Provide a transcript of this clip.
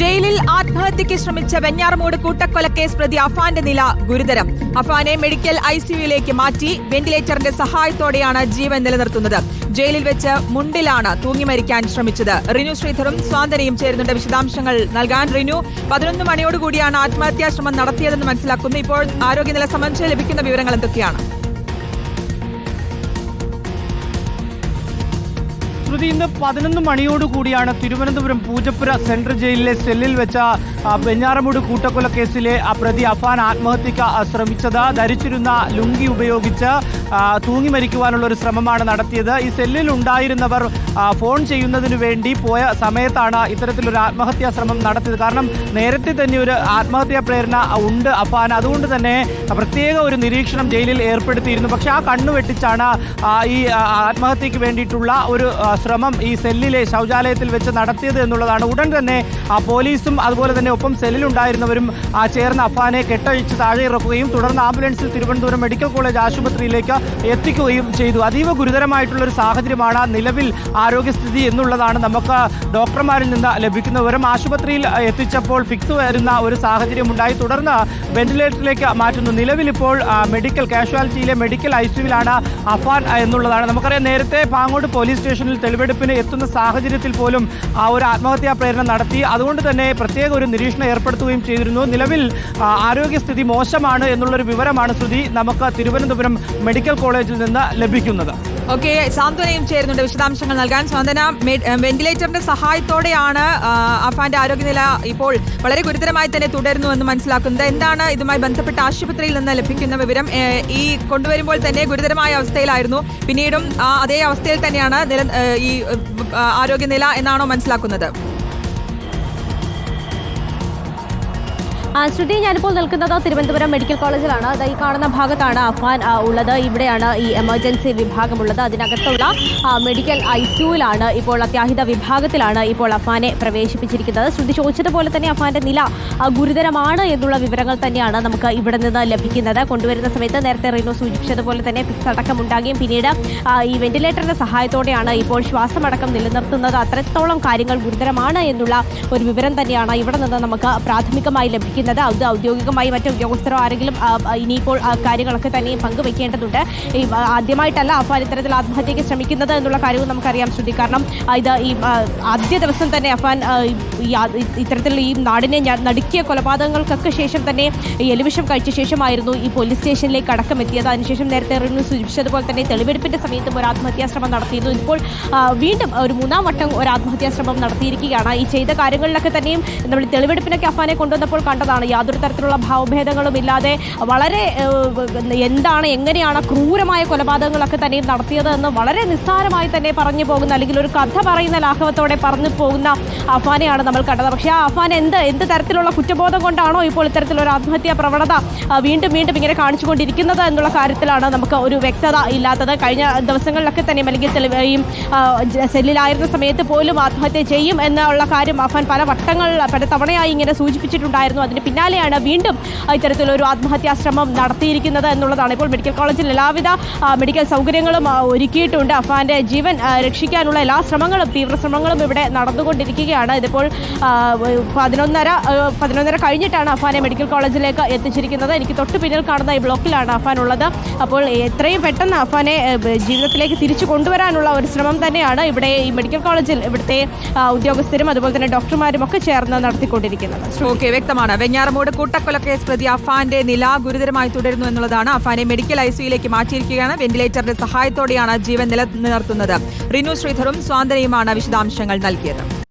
ജയിലിൽ ആത്മഹത്യയ്ക്ക് ശ്രമിച്ച വെഞ്ഞാറമൂട് കൂട്ടക്കൊലക്കേസ് പ്രതി അഫാന്റെ നില ഗുരുതരം. അഫാനെ മെഡിക്കൽ ഐസിയുയിലേക്ക് മാറ്റി വെന്റിലേറ്ററിന്റെ സഹായത്തോടെയാണ് ജീവൻ നിലനിർത്തുന്നത്. ജയിലിൽ വെച്ച് മുണ്ടിലാണ് തൂങ്ങി മരിക്കാൻ ശ്രമിച്ചത്. റിനു ശ്രീധറും സ്വാന്തനയും ചേരുന്നുണ്ട് വിശദാംശങ്ങൾ നൽകാൻ. റിനു പതിനൊന്ന് മണിയോടുകൂടിയാണ് ആത്മഹത്യാ ശ്രമം നടത്തിയതെന്ന് മനസ്സിലാക്കുന്നു. ഇപ്പോൾ ആരോഗ്യനില സംബന്ധിച്ച് ലഭിക്കുന്ന വിവരങ്ങൾ എന്തൊക്കെയാണ്? ശ്രുതി ഇന്ന് പതിനൊന്ന് മണിയോടുകൂടിയാണ് തിരുവനന്തപുരം പൂജപ്പുര സെൻട്രൽ ജയിലിലെ സെല്ലിൽ വെച്ച വെഞ്ഞാറമൂട് കൂട്ടക്കൊല കേസിലെ പ്രതി അഫാൻ ആത്മഹത്യക്ക് ശ്രമിച്ചത്. ധരിച്ചിരുന്ന ലുങ്കി ഉപയോഗിച്ച് തൂങ്ങി മരിക്കുവാനുള്ള ഒരു ശ്രമമാണ് നടത്തിയത്. ഈ സെല്ലിൽ ഉണ്ടായിരുന്നവർ ഫോൺ ചെയ്യുന്നതിനു വേണ്ടി പോയ സമയത്താണ് ഇത്തരത്തിലൊരു ആത്മഹത്യാ ശ്രമം നടത്തിയത്. കാരണം നേരത്തെ തന്നെ ഒരു ആത്മഹത്യാ പ്രേരണ ഉണ്ട് അഫാൻ. അതുകൊണ്ട് തന്നെ പ്രത്യേക ഒരു നിരീക്ഷണം ജയിലിൽ ഏർപ്പെടുത്തിയിരുന്നു. പക്ഷേ ആ കണ്ണുവെട്ടിച്ചാണ് ഈ ആത്മഹത്യക്ക് വേണ്ടിയിട്ടുള്ള ഒരു ശ്രമം ഈ സെല്ലിലെ ശൗചാലയത്തിൽ വെച്ച് നടത്തിയത് എന്നുള്ളതാണ്. ഉടൻ തന്നെ ആ പോലീസും അതുപോലെ തന്നെ ഒപ്പം സെല്ലിലുണ്ടായിരുന്നവരും ചേർന്ന അഫാനെ കെട്ടഴിച്ച് താഴെ ഇറക്കുകയും തുടർന്ന് ആംബുലൻസിൽ തിരുവനന്തപുരം മെഡിക്കൽ കോളേജ് ആശുപത്രിയിലേക്ക് എത്തിക്കുകയും ചെയ്തു. അതീവ ഗുരുതരമായിട്ടുള്ള ഒരു സാഹചര്യമാണ് നിലവിൽ ആരോഗ്യസ്ഥിതി എന്നുള്ളതാണ് നമുക്ക് ഡോക്ടർമാരിൽ നിന്ന് ലഭിക്കുന്ന വിവരം. ആശുപത്രിയിൽ എത്തിച്ചപ്പോൾ ഫിക്സ് വരുന്ന ഒരു സാഹചര്യം ഉണ്ടായി തുടർന്ന് വെന്റിലേറ്ററിലേക്ക് മാറ്റുന്നു. നിലവിൽ ഇപ്പോൾ മെഡിക്കൽ കാഷ്വാലിറ്റിയിലെ മെഡിക്കൽ ഐ സിയുവിലാണ് അഫാൻ എന്നുള്ളതാണ്. നമുക്കറിയാം നേരത്തെ പാങ്ങോട് പോലീസ് സ്റ്റേഷനിൽ തെളിവെടുപ്പിന് എത്തുന്ന സാഹചര്യത്തിൽ പോലും ആ ഒരു ആത്മഹത്യാ പ്രേരണ നടത്തി. അതുകൊണ്ട് തന്നെ പ്രത്യേക ഒരു നിരീക്ഷണം ഏർപ്പെടുത്തുകയും ചെയ്തിരുന്നു. നിലവിൽ ആരോഗ്യസ്ഥിതി മോശമാണ് എന്നുള്ളൊരു വിവരമാണ് ശ്രുതി നമുക്ക് തിരുവനന്തപുരം മെഡിക്കൽ കോളേജിൽ നിന്ന് ലഭിക്കുന്നത്. ഓക്കെ സാന്ത്വനയും ചേരുന്നുണ്ട്. വിശദാംശങ്ങൾ നൽകാൻ സാന്ത്വന വെന്റിലേറ്ററിന്റെ സഹായത്തോടെയാണ് അഫാന്റെ ആരോഗ്യനില ഇപ്പോൾ വളരെ ഗുരുതരമായി തന്നെ തുടരുന്നു എന്ന് മനസ്സിലാക്കുന്നത്. എന്താണ് ഇതുമായി ബന്ധപ്പെട്ട ആശുപത്രിയിൽ നിന്ന് ലഭിക്കുന്ന വിവരം? ഈ കൊണ്ടുവരുമ്പോൾ തന്നെ ഗുരുതരമായ അവസ്ഥയിലായിരുന്നു. പിന്നീടും അതേ അവസ്ഥയിൽ തന്നെയാണ് ഈ ആരോഗ്യനില എന്നാണോ മനസ്സിലാക്കുന്നത്? ശ്രുതി ഞാനിപ്പോൾ നിൽക്കുന്നത് തിരുവനന്തപുരം മെഡിക്കൽ കോളേജിലാണ്. അത് ഈ കാണുന്ന ഭാഗത്താണ് അഫാൻ ഉള്ളത്. ഇവിടെയാണ് ഈ എമർജൻസി വിഭാഗമുള്ളത്. അതിനകത്തുള്ള മെഡിക്കൽ ഐ ഐസിയുവിലാണ് ഇപ്പോൾ അത്യാഹിത വിഭാഗത്തിലാണ് ഇപ്പോൾ അഫാനെ പ്രവേശിപ്പിച്ചിരിക്കുന്നത്. ശ്രുതി ചോദിച്ചതുപോലെ തന്നെ അഫാന്റെ നില ഗുരുതരമാണ് എന്നുള്ള വിവരങ്ങൾ തന്നെയാണ് നമുക്ക് ഇവിടെ നിന്ന് ലഭിക്കുന്നത്. കൊണ്ടുവരുന്ന സമയത്ത് നേരത്തെ റീനോ സൂചിപ്പിച്ചതുപോലെ തന്നെ ഫിക്സ് അടക്കം ഉണ്ടാകുകയും പിന്നീട് ഈ വെന്റിലേറ്ററിന്റെ സഹായത്തോടെയാണ് ഇപ്പോൾ ശ്വാസമടക്കം നിലനിർത്തുന്നത്. അത്രത്തോളം കാര്യങ്ങൾ ഗുരുതരമാണ് എന്നുള്ള ഒരു വിവരം തന്നെയാണ് ഇവിടെ നിന്ന് നമുക്ക് പ്രാഥമികമായി ലഭിക്കുന്നത്. അത് ഔദ്യോഗികമായി മറ്റു ഉദ്യോഗസ്ഥരോ ആരെങ്കിലും ഇനിയിപ്പോൾ കാര്യങ്ങളൊക്കെ തന്നെ പങ്കുവെക്കേണ്ടതുണ്ട് ആദ്യമായിട്ടല്ല അഫാൻ ഇത്തരത്തിൽ ആത്മഹത്യയ്ക്ക് ശ്രമിക്കുന്നത് എന്നുള്ള കാര്യവും നമുക്കറിയാം ശ്രുതി. കാരണം ഇത് ഈ ആദ്യ ദിവസം തന്നെ അഫാൻ ആ, ഈ നാടിനെ നടുക്കിയ കൊലപാതകങ്ങൾക്കൊക്കെ ശേഷം തന്നെ എലിവിഷം കഴിച്ച ശേഷമായിരുന്നു ഈ പോലീസ് സ്റ്റേഷനിലേക്ക് അടക്കം എത്തിയത് അതിനുശേഷം നേരത്തെ റിനു സൂചിപ്പിച്ചതുപോലെ തന്നെ തെളിവെടുപ്പിന്റെ സമയത്തും ഒരു ആത്മഹത്യാ ശ്രമം നടത്തിയിരുന്നു ഇപ്പോൾ വീണ്ടും ഒരു മൂന്നാം വട്ടം ഒരു ആത്മഹത്യാ ശ്രമം നടത്തിയിരിക്കുകയാണ്. ഈ ചെയ്ത കാര്യങ്ങളിലൊക്കെ തന്നെയും നമ്മൾ തെളിവെടുപ്പിനൊക്കെ അഫാനെ കൊണ്ടുവന്നപ്പോൾ കണ്ടതാണ് യാതൊരു തരത്തിലുള്ള ഭാവഭേദങ്ങളും ഇല്ലാതെ വളരെ എന്താണ് എങ്ങനെയാണ് ക്രൂരമായ കൊലപാതകങ്ങളൊക്കെ തന്നെയും നടത്തിയത് എന്ന് വളരെ നിസ്സാരമായി തന്നെ പറഞ്ഞു പോകുന്ന അല്ലെങ്കിൽ ഒരു കഥ പറയുന്ന ലാഘവത്തോടെ പറഞ്ഞു പോകുന്ന അഫാനെയാണ് നമ്മൾ കണ്ടത്. പക്ഷേ ആ അഫാൻ എന്ത് എന്ത് തരത്തിലുള്ള കുറ്റബോധം കൊണ്ടാണോ ഇപ്പോൾ ഇത്തരത്തിലൊരു ആത്മഹത്യാ പ്രവണത വീണ്ടും വീണ്ടും ഇങ്ങനെ കാണിച്ചുകൊണ്ടിരിക്കുന്നത് എന്നുള്ള കാര്യത്തിലാണ് നമുക്ക് ഒരു വ്യക്തത ഇല്ലാത്തത്. കഴിഞ്ഞ ദിവസങ്ങളിലൊക്കെ തന്നെ അല്ലെങ്കിൽ ഈ സെല്ലിലായിരുന്ന സമയത്ത് പോലും ആത്മഹത്യ ചെയ്യും എന്നുള്ള കാര്യം അഫാൻ പല വട്ടങ്ങൾ പല തവണയായി ഇങ്ങനെ സൂചിപ്പിച്ചിട്ടുണ്ടായിരുന്നു. അതിന് പിന്നാലെയാണ് വീണ്ടും ഇത്തരത്തിലൊരു ആത്മഹത്യാ ശ്രമം നടത്തിയിരിക്കുന്നത് എന്നുള്ളതാണ്. ഇപ്പോൾ മെഡിക്കൽ കോളേജിൽ എല്ലാവിധ മെഡിക്കൽ സൗകര്യങ്ങളും ഒരുക്കിയിട്ടുണ്ട്. അഫാന്റെ ജീവൻ രക്ഷിക്കാനുള്ള എല്ലാ ശ്രമങ്ങളും തീവ്ര ശ്രമങ്ങളും ഇവിടെ നടന്നുകൊണ്ടിരിക്കുകയാണ്. ഇതിപ്പോൾ പതിനൊന്നര പതിനൊന്നര കഴിഞ്ഞിട്ടാണ് അഫാനെ മെഡിക്കൽ കോളേജിലേക്ക് എത്തിച്ചിരിക്കുന്നത്. എനിക്ക് തൊട്ട് പിന്നിൽ കാണുന്ന ഈ ബ്ലോക്കിലാണ് അഫാൻ ഉള്ളത്. അപ്പോൾ എത്രയും പെട്ടെന്ന് അഫാനെ ജീവിതത്തിലേക്ക് തിരിച്ചു കൊണ്ടുവരാനുള്ള ഒരു ശ്രമം തന്നെയാണ് ഇവിടെ ഈ മെഡിക്കൽ കോളേജിൽ ഇവിടുത്തെ ഉദ്യോഗസ്ഥരും അതുപോലെ തന്നെ ഡോക്ടർമാരും ഒക്കെ ചേർന്ന് നടത്തിക്കൊണ്ടിരിക്കുന്നത്. ഓക്കെ വ്യക്തമാണ്. വെഞ്ഞാറമൂട് കൂട്ടക്കൊലക്കേസ് പ്രതി അഫാന്റെ നില ഗുരുതരമായി തുടരുന്നു എന്നുള്ളതാണ് അഫാനെ മെഡിക്കൽ ഐസിയുയിലേക്ക് മാറ്റിയിരിക്കുകയാണ്. വെന്റിലേറ്ററിന്റെ സഹായത്തോടെയാണ് ജീവൻ നിലനിർത്തുന്നത്. റിനു ശ്രീധറും സ്വാന്തനയുമാണ് വിശദാംശങ്ങൾ നൽകിയത്.